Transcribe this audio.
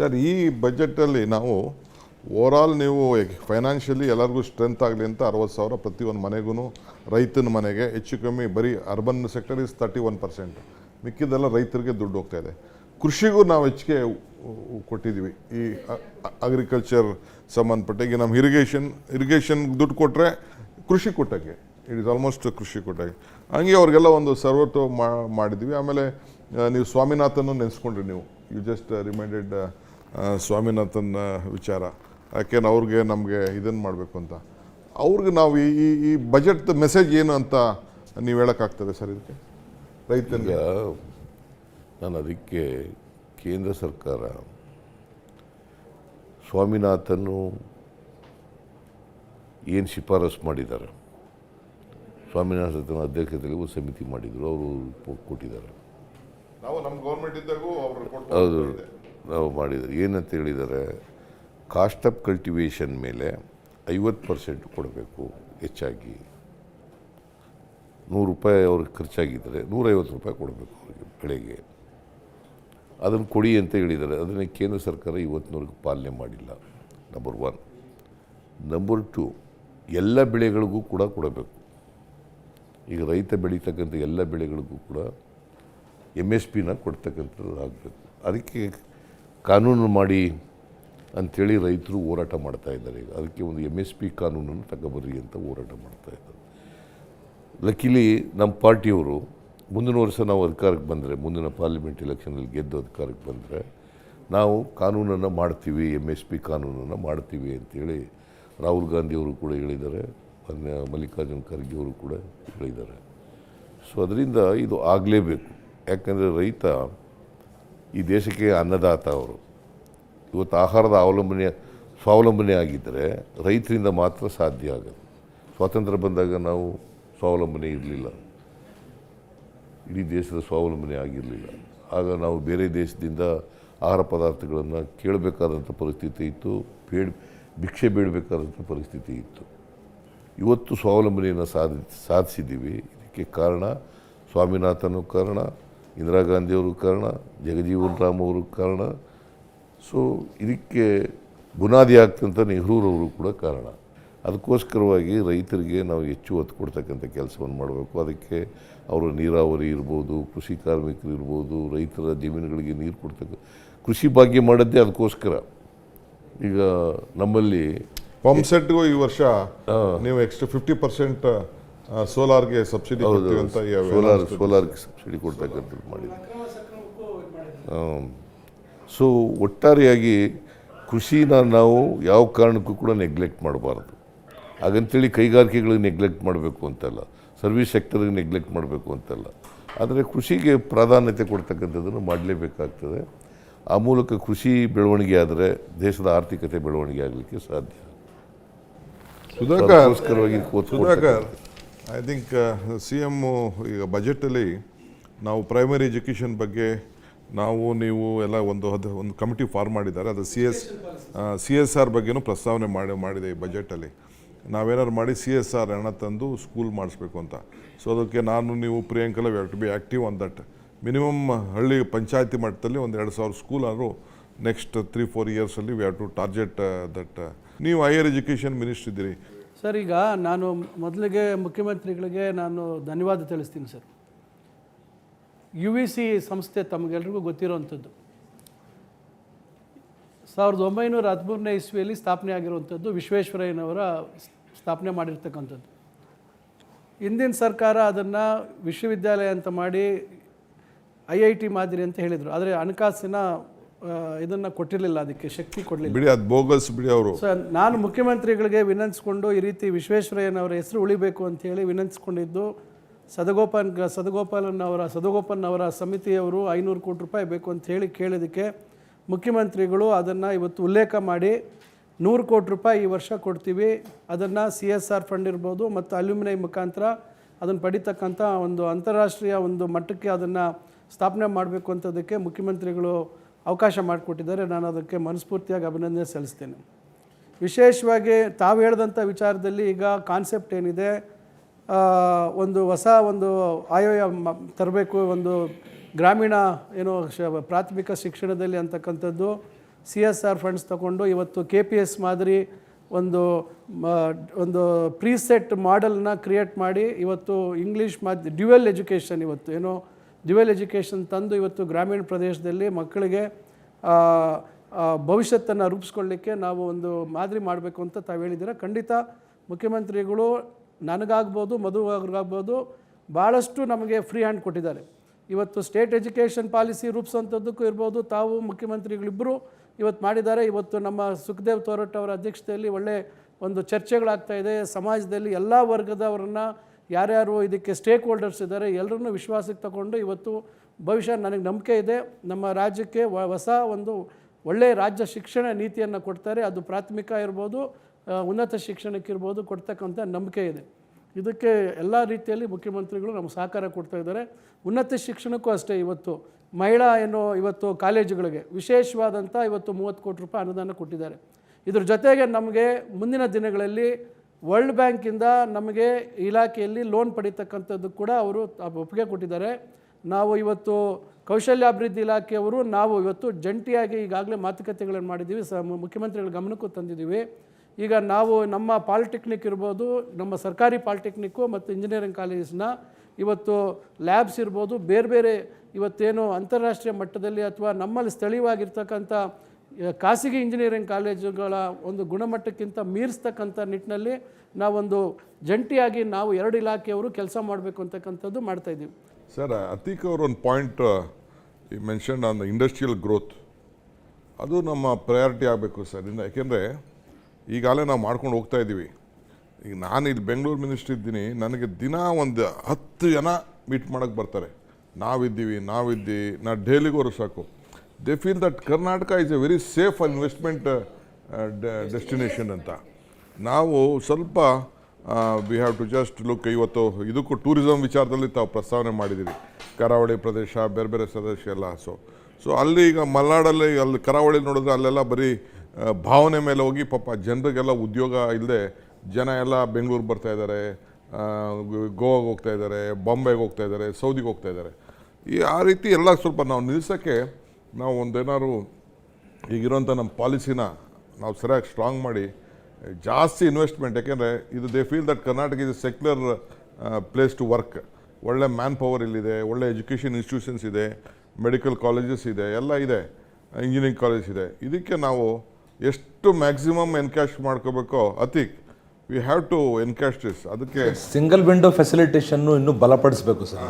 Sir, ಈ ಬಜೆಟಲ್ಲಿ ನಾವು overall ನೀವು ಫೈನಾನ್ಷಿಯಲಿ ಎಲ್ಲರಿಗೂ ಸ್ಟ್ರೆಂತ್ ಆಗಲಿ ಅಂತ ಅರವತ್ತು ಸಾವಿರ ಪ್ರತಿಯೊಂದು ಮನೆಗೂ ರೈತನ ಮನೆಗೆ ಹೆಚ್ಚು ಕಮ್ಮಿ ಬರೀ urban sector is thirty one percent ಮಿಕ್ಕಿದ್ದೆಲ್ಲ ರೈತರಿಗೆ ದುಡ್ಡು ಹೋಗ್ತಾ ಇದೆ. ಕೃಷಿಗೂ ನಾವು ಹೆಚ್ಚಿಗೆ ಕೊಟ್ಟಿದ್ದೀವಿ. ಈ ಅಗ್ರಿಕಲ್ಚರ್ ಸಂಬಂಧಪಟ್ಟ ಈಗ ನಮ್ಮ ಇರಿಗೇಷನ್ ಇರಿಗೇಷನ್ ದುಡ್ಡು ಕೊಟ್ಟರೆ ಕೃಷಿ ಕೊಟ್ಟಕ್ಕೆ ಇಟ್ ಇಸ್ ಆಲ್ಮೋಸ್ಟ್ ಕೃಷಿ ಕೊಟ್ಟಾಗೆ. ಹಂಗೆ ಅವ್ರಿಗೆಲ್ಲ ಒಂದು ಸರ್ವತ್ತು ಮಾಡಿದ್ವಿ ಆಮೇಲೆ ನೀವು ಸ್ವಾಮಿನಾಥನ್ನು ನೆನೆಸ್ಕೊಂಡ್ರಿ ನೀವು. ಯು ಜಸ್ಟ್ ರಿಮೈಂಡೆಡ್ ಸ್ವಾಮಿನಾಥನ್ ವಿಚಾರ. ಯಾಕೆಂದ್ರೆ ಅವ್ರಿಗೆ ನಮಗೆ ಇದನ್ನು ಮಾಡಬೇಕು ಅಂತ. ಅವ್ರಿಗೆ ನಾವು ಈ ಈ ಬಜೆಟ್ ಮೆಸೇಜ್ ಏನು ಅಂತ ನೀವು ಹೇಳೋಕ್ಕಾಗ್ತದೆ ಸರ್ ಇದಕ್ಕೆ? ರೈತನಿಗೆ. ನಾನು ಅದಕ್ಕೆ ಕೇಂದ್ರ ಸರ್ಕಾರ ಸ್ವಾಮಿನಾಥನ್ನು ಏನು ಶಿಫಾರಸು ಮಾಡಿದ್ದಾರೆ ಸ್ವಾಮಿನಾಥನ ಅಧ್ಯಕ್ಷತೆಯಲ್ಲಿ ಸಮಿತಿ ಮಾಡಿದರು, ಅವರು ಕೊಟ್ಟಿದ್ದಾರೆ. ನಾವು ನಮ್ಮ ಗೌರ್ಮೆಂಟ್ ಇದ್ದಾಗೂ ಅವರು ರಿಪೋರ್ಟ್ ಹೌದು. ನಾವು ಮಾಡಿದ್ದಾರೆ. ಏನಂತ ಹೇಳಿದ್ದಾರೆ? ಕಾಸ್ಟ್ ಆಫ್ ಕಲ್ಟಿವೇಷನ್ ಮೇಲೆ ಐವತ್ತು ಪರ್ಸೆಂಟ್ ಕೊಡಬೇಕು ಹೆಚ್ಚಾಗಿ. ನೂರು ರೂಪಾಯಿ ಅವ್ರಿಗೆ ಖರ್ಚಾಗಿದ್ದರೆ. ನೂರೈವತ್ತು ರೂಪಾಯಿ ಕೊಡಬೇಕು ಅವ್ರಿಗೆ ಬೆಳೆಗೆ. ಅದನ್ನು ಕೊಡಿ ಅಂತ ಹೇಳಿದ್ದಾರೆ. ಅದನ್ನು ಕೇಂದ್ರ ಸರ್ಕಾರ ಇವತ್ತಿನವರೆಗೂ ಪಾಲನೆ ಮಾಡಿಲ್ಲ. ನಂಬರ್ ಒನ್ ನಂಬರ್ ಟು ಎಲ್ಲ ಬೆಳೆಗಳಿಗೂ ಕೂಡ ಕೊಡಬೇಕು. ಈಗ ರೈತ ಬೆಳೀತಕ್ಕಂಥ ಎಲ್ಲ ಬೆಳೆಗಳಿಗೂ ಕೂಡ ಎಂ ಎಸ್ ಪಿನ ಕೊಡ್ತಕ್ಕಂಥದ್ದು ಆಗಬೇಕು ಅದಕ್ಕೆ ಕಾನೂನು ಮಾಡಿ ಅಂಥೇಳಿ ರೈತರು ಹೋರಾಟ ಮಾಡ್ತಾ ಇದ್ದಾರೆ ಈಗ. ಅದಕ್ಕೆ ಒಂದು ಎಂ ಎಸ್ ಪಿ ಕಾನೂನನ್ನು ತಗೊಬರ್ರಿ ಅಂತ ಹೋರಾಟ ಮಾಡ್ತಾ ಇದ್ದಾರೆ. ಲಕ್ಕಿಲಿ ನಮ್ಮ ಪಾರ್ಟಿಯವರು ಮುಂದಿನ ವರ್ಷ ನಾವು ಅಧಿಕಾರಕ್ಕೆ ಬಂದರೆ, ಮುಂದಿನ ಪಾರ್ಲಿಮೆಂಟ್ ಎಲೆಕ್ಷನಲ್ಲಿ ಗೆದ್ದು ಅಧಿಕಾರಕ್ಕೆ ಬಂದರೆ, ನಾವು ಕಾನೂನನ್ನು ಮಾಡ್ತೀವಿ ಎಂ ಎಸ್ ಪಿ ಕಾನೂನನ್ನು ಮಾಡ್ತೀವಿ ಅಂತೇಳಿ ರಾಹುಲ್ ಗಾಂಧಿಯವರು ಕೂಡ ಹೇಳಿದ್ದಾರೆ ಮಲ್ಲಿಕಾರ್ಜುನ್ ಖರ್ಗೆ ಅವರು ಕೂಡ ಹೇಳಿದ್ದಾರೆ. ಸೊ ಅದರಿಂದ ಇದು ಆಗಲೇಬೇಕು. ಯಾಕಂದರೆ ರೈತ ಈ ದೇಶಕ್ಕೆ ಅನ್ನದಾತ ಅವರು. ಇವತ್ತು ಆಹಾರದ ಅವಲಂಬನೆ, ಸ್ವಾವಲಂಬನೆ ಆಗಿದ್ದರೆ ರೈತರಿಂದ ಮಾತ್ರ ಸಾಧ್ಯ ಆಗುತ್ತೆ ಸ್ವಾತಂತ್ರ್ಯ ಬಂದಾಗ ನಾವು ಸ್ವಾವಲಂಬನೆ ಇರಲಿಲ್ಲ. ಇಡೀ ದೇಶದ ಸ್ವಾವಲಂಬನೆ ಆಗಿರಲಿಲ್ಲ. ಆಗ ನಾವು ಬೇರೆ ದೇಶದಿಂದ ಆಹಾರ ಪದಾರ್ಥಗಳನ್ನು ಕೇಳಬೇಕಾದಂಥ ಪರಿಸ್ಥಿತಿ ಇತ್ತು. ಬೇಡ, ಭಿಕ್ಷೆ ಬೇಡಬೇಕಾದಂಥ ಪರಿಸ್ಥಿತಿ ಇತ್ತು. ಇವತ್ತು ಸ್ವಾವಲಂಬನೆಯನ್ನು ಸಾಧಿ, ಸಾಧಿಸಿದ್ದೀವಿ. ಇದಕ್ಕೆ ಕಾರಣ ಸ್ವಾಮಿನಾಥನು ಕಾರಣ. ಇಂದಿರಾ ಗಾಂಧಿಯವರು ಕಾರಣ ಜಗಜೀವನ್ ರಾಮ್ ಅವರು ಕಾರಣ. ಸೊ ಇದಕ್ಕೆ ಬುನಾದಿ ಆಗ್ತಂಥ ನೆಹರೂರವರು ಕೂಡ ಕಾರಣ. ಅದಕ್ಕೋಸ್ಕರವಾಗಿ ರೈತರಿಗೆ ನಾವು ಹೆಚ್ಚು ಒತ್ತು ಕೊಡ್ತಕ್ಕಂಥ ಕೆಲಸವನ್ನು ಮಾಡಬೇಕು. ಅದಕ್ಕೆ ಅವರು ನೀರಾವರಿ ಇರ್ಬೋದು ಕೃಷಿ ಕಾರ್ಮಿಕರು ಇರ್ಬೋದು ರೈತರ ಜಮೀನುಗಳಿಗೆ ನೀರು ಕೊಡ್ತಕ್ಕ ಕೃಷಿ ಭಾಗ್ಯ ಮಾಡೋದೇ ಅದಕ್ಕೋಸ್ಕರ. ಈಗ ನಮ್ಮಲ್ಲಿ ಪಂಪ್ ಸೆಟ್ಗೂ ಈ ವರ್ಷ ನೀವು ಎಕ್ಸ್ಟ್ರಾ ಫಿಫ್ಟಿ ಪರ್ಸೆಂಟ್ ಸೋಲಾರ್ಗೆ ಸಬ್ಸಿಡಿ ಅಂತ ಸೋಲಾರ್ ಸೋಲಾರ್ಗೆ ಸಬ್ಸಿಡಿ ಕೊಡ್ತಕ್ಕಂಥದ್ದು ಮಾಡಿದೆ ಸೊ ಒಟ್ಟಾರೆಯಾಗಿ ಕೃಷಿನ ನಾವು ಯಾವ ಕಾರಣಕ್ಕೂ ಕೂಡ ನೆಗ್ಲೆಕ್ಟ್ ಮಾಡಬಾರ್ದು. ಹಾಗಂತೇಳಿ ಕೈಗಾರಿಕೆಗಳಿಗೆ ನೆಗ್ಲೆಕ್ಟ್ ಮಾಡಬೇಕು ಅಂತಲ್ಲ ಸರ್ವಿಸ್ ಸೆಕ್ಟರ್ಗೆ ನೆಗ್ಲೆಕ್ಟ್ ಮಾಡಬೇಕು ಅಂತಲ್ಲ ಆದರೆ ಕೃಷಿಗೆ ಪ್ರಾಧಾನ್ಯತೆ ಕೊಡ್ತಕ್ಕಂಥದ್ದನ್ನು ಮಾಡಲೇಬೇಕಾಗ್ತದೆ. ಆ ಮೂಲಕ ಕೃಷಿ ಬೆಳವಣಿಗೆ ಆದರೆ ದೇಶದ ಆರ್ಥಿಕತೆ ಬೆಳವಣಿಗೆ ಆಗಲಿಕ್ಕೆ ಸಾಧ್ಯ. Sudhakar I think C M ಈಗ ಬಜೆಟಲ್ಲಿ ನಾವು ಪ್ರೈಮರಿ ಎಜುಕೇಷನ್ ಬಗ್ಗೆ ನಾವು, ನೀವು ಎಲ್ಲ ಒಂದು ಹದ, ಒಂದು ಕಮಿಟಿ ಫಾರ್ಮ್ ಮಾಡಿದ್ದಾರೆ. ಅದು C S C S R ಬಗ್ಗೆನೂ ಪ್ರಸ್ತಾವನೆ ಮಾಡಿ, ಮಾಡಿದೆ ಈ ಬಜೆಟಲ್ಲಿ ನಾವೇನಾದ್ರು ಮಾಡಿ ಸಿ ಎಸ್ ಆರ್ ಹಣ ತಂದು ಸ್ಕೂಲ್ ಮಾಡಿಸ್ಬೇಕು ಅಂತ. ಸೊ ಅದಕ್ಕೆ ನಾನು, ನೀವು ಪ್ರಿಯಾಂಕಲ್ಲ we have to be active on that minimum ಹಳ್ಳಿ ಪಂಚಾಯತಿ ಮಟ್ಟದಲ್ಲಿ ಒಂದು ಎರಡು ಸಾವಿರ ಸ್ಕೂಲ್ ಆದರೂ next three four ಇಯರ್ಸಲ್ಲಿ we have to target that ನೀವು ಹೈಯರ್ ಎಜುಕೇಷನ್ ಮಿನಿಸ್ಟ್ರ್ ಇದ್ದೀರಿ. ಸರ್, ಈಗ ನಾನು ಮೊದಲಿಗೆ ಮುಖ್ಯಮಂತ್ರಿಗಳಿಗೆ ನಾನು ಧನ್ಯವಾದ ತಿಳಿಸ್ತೀನಿ ಸರ್. ಯು ವಿ ಸಿ ಸಂಸ್ಥೆ ತಮಗೆಲ್ರಿಗೂ ಗೊತ್ತಿರೋವಂಥದ್ದು ಸಾವಿರದ ಒಂಬೈನೂರ ಹದಿಮೂರನೇ ಇಸ್ವಿಯಲ್ಲಿ ಸ್ಥಾಪನೆ ಆಗಿರುವಂಥದ್ದು ವಿಶ್ವೇಶ್ವರಯ್ಯನವರ ಸ್ಥಾಪನೆ ಮಾಡಿರ್ತಕ್ಕಂಥದ್ದು. ಹಿಂದಿನ ಸರ್ಕಾರ ಅದನ್ನು ವಿಶ್ವವಿದ್ಯಾಲಯ ಅಂತ ಮಾಡಿ ಐ ಐ ಟಿ ಮಾದರಿ ಅಂತ ಹೇಳಿದರು. ಆದರೆ ಹಣಕಾಸಿನ ಇದನ್ನು ಕೊಟ್ಟಿರಲಿಲ್ಲ ಅದಕ್ಕೆ ಶಕ್ತಿ ಕೊಡಲಿಲ್ಲ. ಬಿಡಿ ಅದು ಬೋಗಸ್ ಬಿಡಿ ಅವರು. ಸರ್ ನಾನು ಮುಖ್ಯಮಂತ್ರಿಗಳಿಗೆ ವಿನಂತಿಸ್ಕೊಂಡು ಈ ರೀತಿ ವಿಶ್ವೇಶ್ವರಯ್ಯನವರ ಹೆಸರು ಉಳಿಬೇಕು ಅಂತ ಹೇಳಿ ವಿನಂತಿಸ್ಕೊಂಡಿದ್ದು ಸದಗೋಪಾಲ್ ಸದಗೋಪಾಲನ್ ಅವರ ಸದಗೋಪನ್ ಅವರ ಸಮಿತಿಯವರು ಐನೂರು ಕೋಟಿ ರೂಪಾಯಿ ಬೇಕು ಅಂತ ಹೇಳಿ ಕೇಳಿದಕ್ಕೆ ಮುಖ್ಯಮಂತ್ರಿಗಳು ಅದನ್ನು ಇವತ್ತು ಉಲ್ಲೇಖ ಮಾಡಿ ನೂರು ಕೋಟಿ ರೂಪಾಯಿ ಈ ವರ್ಷ ಕೊಡ್ತೀವಿ ಅದನ್ನು ಸಿ ಎಸ್ ಆರ್ ಫಂಡ್ ಇರ್ಬೋದು ಮತ್ತು ಅಲ್ಯೂಮಿನೈ ಮುಖಾಂತರ ಅದನ್ನು ಪಡಿತಕ್ಕಂಥ ಒಂದು ಅಂತಾರಾಷ್ಟ್ರೀಯ ಒಂದು ಮಟ್ಟಕ್ಕೆ ಅದನ್ನು ಸ್ಥಾಪನೆ ಮಾಡಬೇಕು ಅಂತದಕ್ಕೆ ಮುಖ್ಯಮಂತ್ರಿಗಳು ಅವಕಾಶ ಮಾಡಿಕೊಟ್ಟಿದ್ದಾರೆ. ನಾನು ಅದಕ್ಕೆ ಮನಸ್ಫೂರ್ತಿಯಾಗಿ ಅಭಿನಂದನೆ ಸಲ್ಲಿಸ್ತೇನೆ. ವಿಶೇಷವಾಗಿ ತಾವು ಹೇಳಿದಂಥ ವಿಚಾರದಲ್ಲಿ ಈಗ ಕಾನ್ಸೆಪ್ಟ್ ಏನಿದೆ ಒಂದು ಹೊಸ ಒಂದು ಆಯೋಯ ತರಬೇಕು, ಒಂದು ಗ್ರಾಮೀಣ ಏನು ಶ, ಪ್ರಾಥಮಿಕ ಶಿಕ್ಷಣದಲ್ಲಿ ಅಂತಕ್ಕಂಥದ್ದು ಸಿ ಎಸ್ ಆರ್ ಫಂಡ್ಸ್ ತಗೊಂಡು ಇವತ್ತು ಕೆ ಪಿ ಎಸ್ ಮಾದರಿ ಒಂದು ಒಂದು ಪ್ರೀಸೆಟ್ ಮಾಡೆಲ್ನ ಕ್ರಿಯೇಟ್ ಮಾಡಿ ಇವತ್ತು ಇಂಗ್ಲೀಷ್ ಮಾಧ್ಯ ಡ್ಯುವೆಲ್ ಎಜುಕೇಷನ್ ಇವತ್ತು ಏನೋ ಡ್ಯುವೆಲ್ ಎಜುಕೇಷನ್ ತಂದು ಇವತ್ತು ಗ್ರಾಮೀಣ ಪ್ರದೇಶದಲ್ಲಿ ಮಕ್ಕಳಿಗೆ ಭವಿಷ್ಯತ್ತನ್ನು ರೂಪಿಸ್ಕೊಳ್ಳಿಕ್ಕೆ ನಾವು ಒಂದು ಮಾದರಿ ಮಾಡಬೇಕು ಅಂತ ತಾವು ಹೇಳಿದ್ದೀರ. ಖಂಡಿತ ಮುಖ್ಯಮಂತ್ರಿಗಳು ನನಗಾಗ್ಬೋದು ಮಧುವಾಗ್ಬೋದು ಭಾಳಷ್ಟು ನಮಗೆ ಫ್ರೀ ಹ್ಯಾಂಡ್ ಕೊಟ್ಟಿದ್ದಾರೆ. ಇವತ್ತು ಸ್ಟೇಟ್ ಎಜುಕೇಷನ್ ಪಾಲಿಸಿ ರೂಪಿಸುವಂಥದ್ದಕ್ಕೂ ಇರ್ಬೋದು, ತಾವು ಮುಖ್ಯಮಂತ್ರಿಗಳಿಬ್ಬರು ಇವತ್ತು ಮಾಡಿದ್ದಾರೆ. ಇವತ್ತು ನಮ್ಮ ಸುಖದೇವ್ ತೋರಟ್ ಅವರ ಅಧ್ಯಕ್ಷತೆಯಲ್ಲಿ ಒಳ್ಳೆ ಒಂದು ಚರ್ಚೆಗಳಾಗ್ತಾ ಇದೆ. ಸಮಾಜದಲ್ಲಿ ಎಲ್ಲ ವರ್ಗದವರನ್ನು ಯಾರ್ಯಾರು ಇದಕ್ಕೆ ಸ್ಟೇಕ್ ಹೋಲ್ಡರ್ಸ್ ಇದ್ದಾರೆ ಎಲ್ಲರನ್ನೂ ವಿಶ್ವಾಸಕ್ಕೆ ತಗೊಂಡು ಇವತ್ತು ಭವಿಷ್ಯ ನನಗೆ ನಂಬಿಕೆ ಇದೆ. ನಮ್ಮ ರಾಜ್ಯಕ್ಕೆ ಹೊಸ ಒಂದು ಒಳ್ಳೆಯ ರಾಜ್ಯ ಶಿಕ್ಷಣ ನೀತಿಯನ್ನು ಕೊಡ್ತಾರೆ. ಅದು ಪ್ರಾಥಮಿಕ ಇರ್ಬೋದು ಉನ್ನತ ಶಿಕ್ಷಣಕ್ಕಿರ್ಬೋದು ಕೊಡ್ತಕ್ಕಂಥ ನಂಬಿಕೆ ಇದೆ. ಇದಕ್ಕೆ ಎಲ್ಲ ರೀತಿಯಲ್ಲಿ ಮುಖ್ಯಮಂತ್ರಿಗಳು ನಮಗೆ ಸಹಕಾರ ಕೊಡ್ತಾ ಇದ್ದಾರೆ. ಉನ್ನತ ಶಿಕ್ಷಣಕ್ಕೂ ಅಷ್ಟೇ ಇವತ್ತು ಮಹಿಳಾ ಏನೋ ಇವತ್ತು ಕಾಲೇಜುಗಳಿಗೆ ವಿಶೇಷವಾದಂಥ ಇವತ್ತು ಮೂವತ್ತು ಕೋಟಿ ರೂಪಾಯಿ ಅನುದಾನ ಕೊಟ್ಟಿದ್ದಾರೆ. ಇದ್ರ ಜೊತೆಗೆ ನಮಗೆ ಮುಂದಿನ ದಿನಗಳಲ್ಲಿ ವರ್ಲ್ಡ್ ಬ್ಯಾಂಕಿಂದ ನಮಗೆ ಇಲಾಖೆಯಲ್ಲಿ ಲೋನ್ ಪಡೀತಕ್ಕಂಥದ್ದು ಕೂಡ ಅವರು ಒಪ್ಪಿಗೆ ಕೊಟ್ಟಿದ್ದಾರೆ. ನಾವು ಇವತ್ತು ಕೌಶಲ್ಯಾಭಿವೃದ್ಧಿ ಇಲಾಖೆಯವರು ನಾವು ಇವತ್ತು ಜಂಟಿಯಾಗಿ ಈಗಾಗಲೇ ಮಾತುಕತೆಗಳನ್ನು ಮಾಡಿದ್ದೀವಿ. ಸ ಮುಖ್ಯಮಂತ್ರಿಗಳ ಗಮನಕ್ಕೂ ತಂದಿದ್ದೀವಿ. ಈಗ ನಾವು ನಮ್ಮ ಪಾಲಿಟೆಕ್ನಿಕ್ ಇರ್ಬೋದು, ನಮ್ಮ ಸರ್ಕಾರಿ ಪಾಲಿಟೆಕ್ನಿಕ್ಕು ಮತ್ತು ಇಂಜಿನಿಯರಿಂಗ್ ಕಾಲೇಜಸ್ನ ಇವತ್ತು ಲ್ಯಾಬ್ಸ್ ಇರ್ಬೋದು ಬೇರೆ ಬೇರೆ ಇವತ್ತೇನು ಅಂತಾರಾಷ್ಟ್ರೀಯ ಮಟ್ಟದಲ್ಲಿ ಅಥವಾ ನಮ್ಮಲ್ಲಿ ಸ್ಥಳೀಯವಾಗಿರ್ತಕ್ಕಂಥ ಖಾಸಗಿ ಇಂಜಿನಿಯರಿಂಗ್ ಕಾಲೇಜುಗಳ ಒಂದು ಗುಣಮಟ್ಟಕ್ಕಿಂತ ಮೀರಿಸ್ತಕ್ಕಂಥ ನಿಟ್ಟಿನಲ್ಲಿ ನಾವೊಂದು ಜಂಟಿಯಾಗಿ ನಾವು ಎರಡು ಇಲಾಖೆಯವರು ಕೆಲಸ ಮಾಡಬೇಕು ಅಂತಕ್ಕಂಥದ್ದು ಮಾಡ್ತಾಯಿದ್ದೀವಿ ಸರ್, ಅತೀಕ್ ಅವರು ಒಂದು ಪಾಯಿಂಟ್ ಈ mention on the industrial growth ಅದು ನಮ್ಮ ಪ್ರಯಾರಿಟಿ ಆಗಬೇಕು ಸರ್. ಇನ್ನು ಯಾಕೆಂದರೆ ಈಗಾಗಲೇ ನಾವು ಮಾಡ್ಕೊಂಡು ಹೋಗ್ತಾ ಇದ್ದೀವಿ. ಈಗ ನಾನು ಇಲ್ಲಿ ಬೆಂಗಳೂರು ಮಿನಿಸ್ಟ್ರ್ ಇದ್ದೀನಿ. ನನಗೆ ದಿನ ಒಂದು ಹತ್ತು ಜನ ಮೀಟ್ ಮಾಡೋಕ್ಕೆ ಬರ್ತಾರೆ. ನಾವಿದ್ದೀವಿ ನಾವಿದ್ದೀವಿ. ನಾ ಡೈಲಿಗೋರು ಸಾಕು. They feel that Karnataka is a very safe investment destination ಅಂತ. ನಾವು ಸ್ವಲ್ಪ we have to just look ಇವತ್ತು ಇದಕ್ಕೂ ಟೂರಿಸಮ್ ವಿಚಾರದಲ್ಲಿ ತಾವು ಪ್ರಸ್ತಾವನೆ ಮಾಡಿದ್ದೀವಿ. ಕರಾವಳಿ ಪ್ರದೇಶ ಬೇರೆ ಬೇರೆ ಸದಸ್ಯ ಎಲ್ಲ ಸೊ ಸೊ ಅಲ್ಲಿ ಈಗ ಮಲೆನಾಡಲ್ಲಿ ಅಲ್ಲಿ ಕರಾವಳಿ ನೋಡಿದ್ರೆ ಅಲ್ಲೆಲ್ಲ ಬರೀ ಭಾವನೆ ಮೇಲೆ ಹೋಗಿ ಪಾಪ ಜನರಿಗೆಲ್ಲ ಉದ್ಯೋಗ ಇಲ್ಲದೆ ಜನ ಎಲ್ಲ ಬೆಂಗಳೂರು ಬರ್ತಾ ಇದ್ದಾರೆ ಗೋವಾಗೆ ಹೋಗ್ತಾ ಇದ್ದಾರೆ ಬಾಂಬೆಗೆ ಹೋಗ್ತಾ ಇದ್ದಾರೆ ಸೌದಿಗೆ ಹೋಗ್ತಾ ಇದ್ದಾರೆ. ಈ ಆ ರೀತಿ ಎಲ್ಲ ಸ್ವಲ್ಪ ನಾವು ನಿಲ್ಲಿಸೋಕ್ಕೆ ನಾವು ಒಂದೇನಾದ್ರು ಈಗಿರೋಂಥ ನಮ್ಮ ಪಾಲಿಸಿನ ನಾವು ಸರಿಯಾಗಿ ಸ್ಟ್ರಾಂಗ್ ಮಾಡಿ, ಜಾಸ್ತಿ ಇನ್ವೆಸ್ಟ್ಮೆಂಟ್ ಯಾಕೆಂದರೆ ಇದು they feel that Karnataka is secular place to work ಒಳ್ಳೆ ಮ್ಯಾನ್ ಪವರ್ ಇಲ್ಲಿದೆ, ಒಳ್ಳೆ ಎಜುಕೇಷನ್ ಇನ್ಸ್ಟಿಟ್ಯೂಷನ್ಸ್ ಇದೆ ಮೆಡಿಕಲ್ ಕಾಲೇಜಸ್ ಇದೆ, ಎಲ್ಲ ಇದೆ ಇಂಜಿನಿಯರಿಂಗ್ ಕಾಲೇಜ್ ಇದೆ. ಇದಕ್ಕೆ ನಾವು ಎಷ್ಟು ಮ್ಯಾಕ್ಸಿಮಮ್ ಎನ್ಕ್ಯಾಶ್ ಮಾಡ್ಕೋಬೇಕೋ Atiq we have to encash this ಅದಕ್ಕೆ ಸಿಂಗಲ್ ವಿಂಡೋ ಫೆಸಿಲಿಟೇಷನ್ನು ಇನ್ನೂ ಬಲಪಡಿಸಬೇಕು ಸರ್.